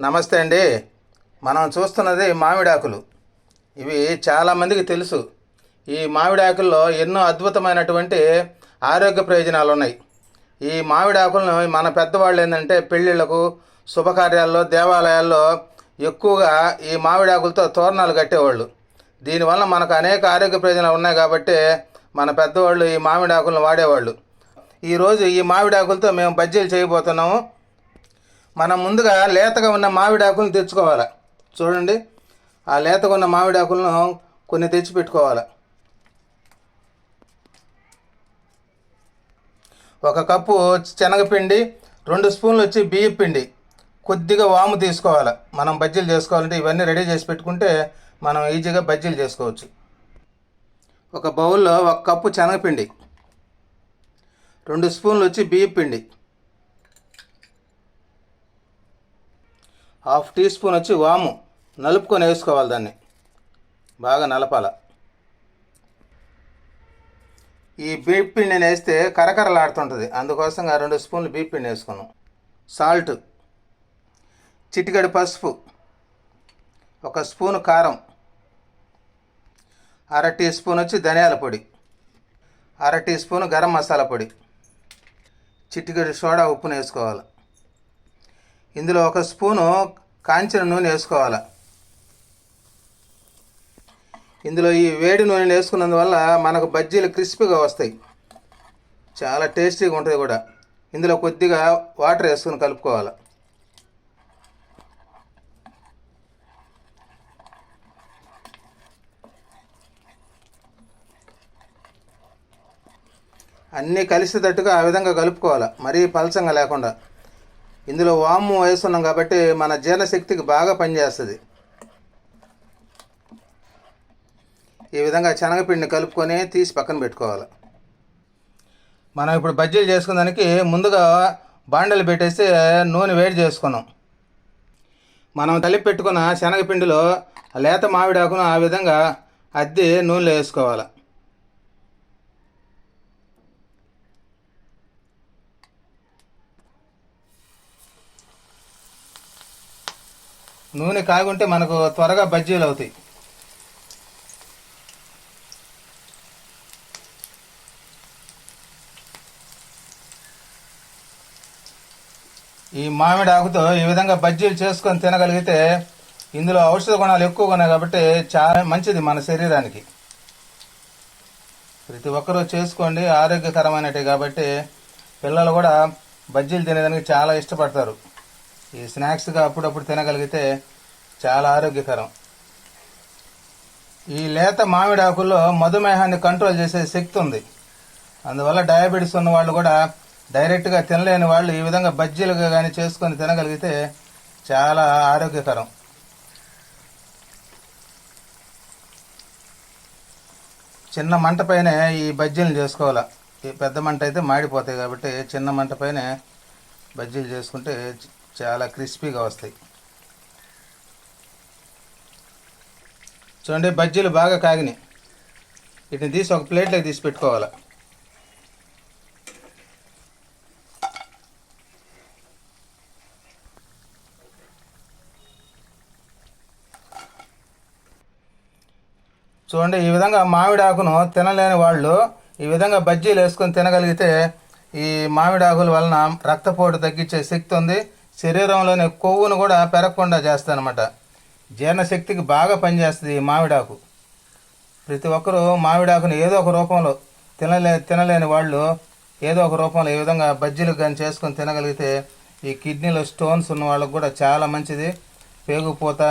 నమస్తే అండి. మనం చూస్తున్నది మామిడాకులు. ఇవి చాలామందికి తెలుసు. ఈ మామిడాకుల్లో ఎన్నో అద్భుతమైనటువంటి ఆరోగ్య ప్రయోజనాలు ఉన్నాయి ఈ మామిడాకులను మన పెద్దవాళ్ళు ఏంటంటే పెళ్ళిళ్ళకు శుభకార్యాల్లో దేవాలయాల్లో ఎక్కువగా ఈ మామిడాకులతో తోరణాలు కట్టేవాళ్ళు. దీనివల్ల మనకు అనేక ఆరోగ్య ప్రయోజనాలు ఉన్నాయి కాబట్టి మన పెద్దవాళ్ళు ఈ మామిడాకులను వాడేవాళ్ళు. ఈరోజు ఈ మామిడాకులతో మేము బజ్జీలు చేయబోతున్నాము. మనం ముందుగా లేతగా ఉన్న మామిడాకులను తెచ్చుకోవాలి. చూడండి. ఆ లేతగా ఉన్న మామిడాకులను కొన్ని తెచ్చి పెట్టుకోవాలి. ఒక కప్పు శనగపిండి రెండు స్పూన్లు వచ్చి బియ్యం పిండి. కొద్దిగా వాము తీసుకోవాలి. మనం బజ్జీలు చేసుకోవాలంటే ఇవన్నీ రెడీ చేసి పెట్టుకుంటే మనం ఈజీగా బజ్జీలు చేసుకోవచ్చు. ఒక బౌల్లో ఒక కప్పు శనగపిండి రెండు స్పూన్లు వచ్చి బియ్యం పిండి. హాఫ్ టీ స్పూన్ వచ్చి వాము. నలుపుకొని వేసుకోవాలి దాన్ని. బాగా నలపాల. ఈ బీప్ పిండిని వేస్తే కరకరలాడుతుంటుంది. అందుకోసం ఆ రెండు స్పూన్లు బీప్ పిండి వేసుకున్నాం. సాల్ట్ చిటికెడు పసుపు ఒక స్పూన్ కారం అర టీ స్పూన్ వచ్చి ధనియాల పొడి అర టీ స్పూన్ గరం మసాలా పొడి చిటికెడు సోడా ఉప్పును వేసుకోవాలి. ఇందులో ఒక స్పూను కాంచిన నూనె వేసుకోవాలి. ఇందులో ఈ వేడి నూనె వేసుకున్నందువల్ల మనకు బజ్జీలు క్రిస్పీగా వస్తాయి. చాలా టేస్టీగా ఉంటుంది కూడా. ఇందులో కొద్దిగా వాటర్ వేసుకుని కలుపుకోవాలి. అన్నీ కలిసేటట్టుగా ఆ విధంగా కలుపుకోవాలి. మరీ పలచంగా లేకుండా. ఇందులో వాము వేస్తున్నాం కాబట్టి మన జీర్ణశక్తికి బాగా పనిచేస్తుంది. ఈ విధంగా శనగపిండిని కలుపుకొని తీసి పక్కన పెట్టుకోవాలి. మనం ఇప్పుడు బజ్జీలు చేసుకునేదానికి ముందుగా బాండలు పెట్టేసి నూనె వేడి చేసుకున్నాం. మనం కలిపి పెట్టుకున్న శనగపిండిలో లేత మామిడాకును ఆ విధంగా అద్ది నూనెలో వేసుకోవాలి. నూనె కాగుంటే మనకు త్వరగా బజ్జీలు అవుతాయి. ఈ మామిడి ఆకుతో ఈ విధంగా బజ్జీలు చేసుకొని తినగలిగితే ఇందులో ఔషధ గుణాలు ఎక్కువగా ఉన్నాయి కాబట్టి చాలా మంచిది మన శరీరానికి. ప్రతి ఒక్కరూ చేసుకోండి ఆరోగ్యకరమైనవి కాబట్టి పిల్లలు కూడా బజ్జీలు తినేదానికి చాలా ఇష్టపడతారు. ఈ స్నాక్స్గా అప్పుడప్పుడు తినగలిగితే చాలా ఆరోగ్యకరం. ఈ లేత మామిడి ఆకుల్లో మధుమేహాన్ని కంట్రోల్ చేసే శక్తి ఉంది. అందువల్ల డయాబెటీస్ ఉన్న వాళ్ళు కూడా డైరెక్ట్గా తినలేని వాళ్ళు ఈ విధంగా బజ్జీలుగా కానీ చేసుకొని తినగలిగితే చాలా ఆరోగ్యకరం. చిన్న మంట పైనే ఈ బజ్జీలు చేసుకోవాలి. ఈ పెద్ద మంట అయితే మాడిపోతాయి కాబట్టి చిన్న మంట పైనే బజ్జీలు చేసుకుంటే చాలా క్రిస్పీగా వస్తాయి. చూడండి బజ్జీలు బాగా కాగినాయి. వీటిని తీసి ఒక ప్లేట్లోకి తీసి పెట్టుకోవాలి? చూడండి ఈ విధంగా మామిడి ఆకును తినలేని వాళ్ళు ఈ విధంగా బజ్జీలు వేసుకొని తినగలిగితే ఈ మామిడాకుల వలన రక్తపోటు తగ్గించే శక్తి ఉంది. శరీరంలోని కొవ్వును కూడా పెరగకుండా చేస్తానమాట అనమాట జీర్ణశక్తికి బాగా పనిచేస్తుంది ఈ మామిడాకు. ప్రతి ఒక్కరూ మామిడాకును ఏదో ఒక రూపంలో తినలే తినలేని వాళ్ళు ఏదో ఒక రూపంలో ఈ విధంగా బజ్జీలు కానీ చేసుకొని తినగలిగితే ఈ కిడ్నీలో స్టోన్స్ ఉన్న వాళ్ళకు కూడా చాలా మంచిది. పేగుపోత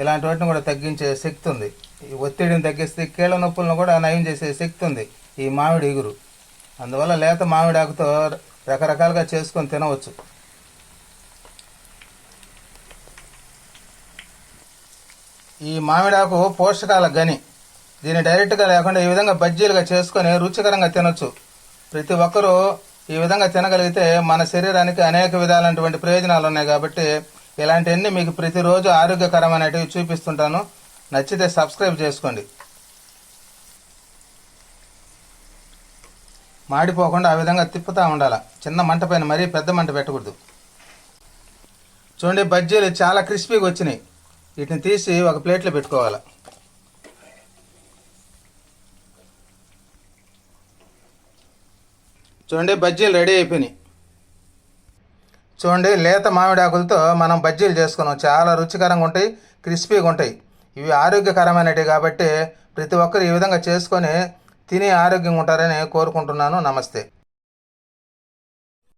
ఇలాంటి వాటిని కూడా తగ్గించే శక్తి ఉంది. ఈ ఒత్తిడిని తగ్గిస్తే కీళ్ళ నొప్పులను కూడా నయం చేసే శక్తి ఉంది ఈ మామిడి ఇగురు. అందువల్ల లేత మామిడాకుతో రకరకాలుగా చేసుకొని తినవచ్చు. ఈ మామిడాకు పోషకాల గని. దీన్ని డైరెక్ట్గా లేకుండా ఈ విధంగా బజ్జీలుగా చేసుకొని రుచికరంగా తినొచ్చు. ప్రతి ఒక్కరూ ఈ విధంగా తినగలిగితే మన శరీరానికి అనేక విధాలైనటువంటి ప్రయోజనాలు ఉన్నాయి కాబట్టి ఇలాంటివన్నీ మీకు ప్రతిరోజు ఆరోగ్యకరమైనటివి చూపిస్తుంటాను. నచ్చితే సబ్స్క్రైబ్ చేసుకోండి. మాడిపోకుండా ఆ విధంగా తిప్పుతూ ఉండాలి. చిన్న మంట పైన మరీ పెద్ద మంట పెట్టకూడదు. చూడండి బజ్జీలు చాలా క్రిస్పీగా వచ్చినాయి. వీటిని తీసి ఒక ప్లేట్లో పెట్టుకోవాలి. చూడండి బజ్జీలు రెడీ అయిపోయినాయి. చూడండి లేత మామిడి ఆకులతో మనం బజ్జీలు చేసుకున్నాం. చాలా రుచికరంగా ఉంటాయి క్రిస్పీగా ఉంటాయి. ఇవి ఆరోగ్యకరమైనవి కాబట్టి ప్రతి ఒక్కరు ఈ విధంగా చేసుకొని తిని ఆరోగ్యంగా ఉంటారని కోరుకుంటున్నాను. నమస్తే.